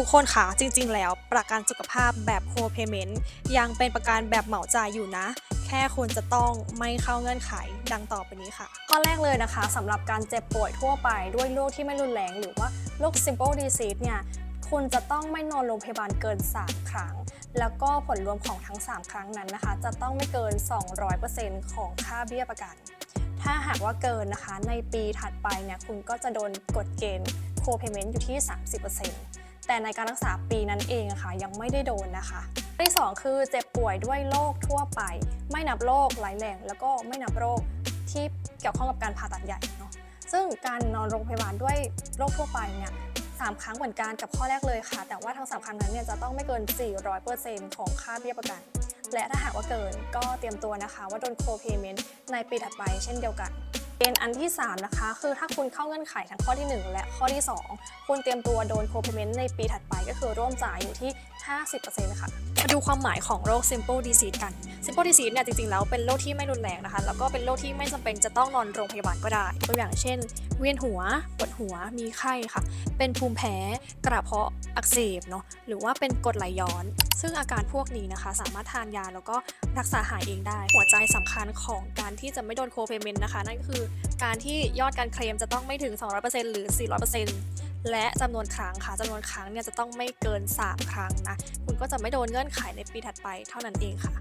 ทุกคนค่ะจริงๆ แล้วประกันสุขภาพแบบโคเพเมนต์ยังเป็นประกันแบบเหมาจ่ายอยู่นะ แค่คุณจะต้องไม่เข้าเงื่อนไขดังต่อไปนี้ค่ะ ข้อแรกเลยนะคะสำหรับการเจ็บป่วยทั่วไปด้วยโรคที่ไม่รุนแรงหรือว่าโรค simple disease เนี่ยคุณจะต้องไม่นอนโรงพยาบาลเกิน 3 ครั้ง แล้วก็ผลรวมของทั้ง 3 ครั้งนั้นนะคะ จะต้องไม่เกิน 200%ของค่าเบี้ยประกัน ถ้าหากว่าเกินนะคะ ในปีถัดไปเนี่ยคุณก็จะโดนกดเกณฑ์ co-payment อยู่ที่ 30% แต่ในการรักษาปีนั้นเองอะค่ะยังไม่ได้โดนนะคะที่ 2 คือเจ็บป่วยด้วยโรคทั่วไป ไม่นับโรคร้ายแรงแล้วก็ไม่นับโรคที่เกี่ยวข้องกับการผ่าตัดใหญ่เนาะซึ่งการนอนโรงพยาบาลด้วยโรคทั่วไปเนี่ยสามครั้งเหมือนกันกับข้อแรกเลยค่ะ แต่ว่าทั้งสามครั้งนั้นเนี่ยจะต้องไม่เกิน 400%ของค่าเบี้ยประกัน และถ้าหากว่าเกินก็เตรียมตัวนะคะ ว่าโดน co-payment ในปีถัดไปเช่นเดียวกัน เกณฑ์อันที่ 3 นะคะ คือถ้าคุณเข้าเงื่อนไขทั้งข้อที่ 1 และข้อที่ 2 คุณเตรียมตัวโดนโคเปเมนต์ในปีถัดไปก็คือร่วมจ่ายอยู่ที่ 50%ค่ะมาดูความหมายของโรค simple disease กัน simple disease เนี่ยจริงๆ แล้วเป็นโรคที่ไม่รุนแรงนะคะ แล้วก็เป็นโรคที่ไม่จำเป็นจะต้องนอนโรงพยาบาลก็ได้ ตัวอย่างเช่นเวียนหัว ปวดหัว มีไข้ค่ะ เป็นภูมิแพ้ กระเพาะอักเสบเนาะ หรือว่าเป็นกรดไหลย้อน ซึ่งอาการพวกนี้นะคะ สามารถทานยาแล้วก็รักษาหายเองได้ หัวใจสำคัญของการที่จะไม่โดน co-payment นะคะ นั่นก็คือการที่ยอดการเคลมจะต้องไม่ถึง 200%หรือ 400%และจำนวนครั้งค่ะจำนวนครั้งเนี่ยจะต้องไม่เกิน 3 ครั้งนะ คุณก็จะไม่โดนเงื่อนไขในปีถัดไปเท่านั้นเองค่ะ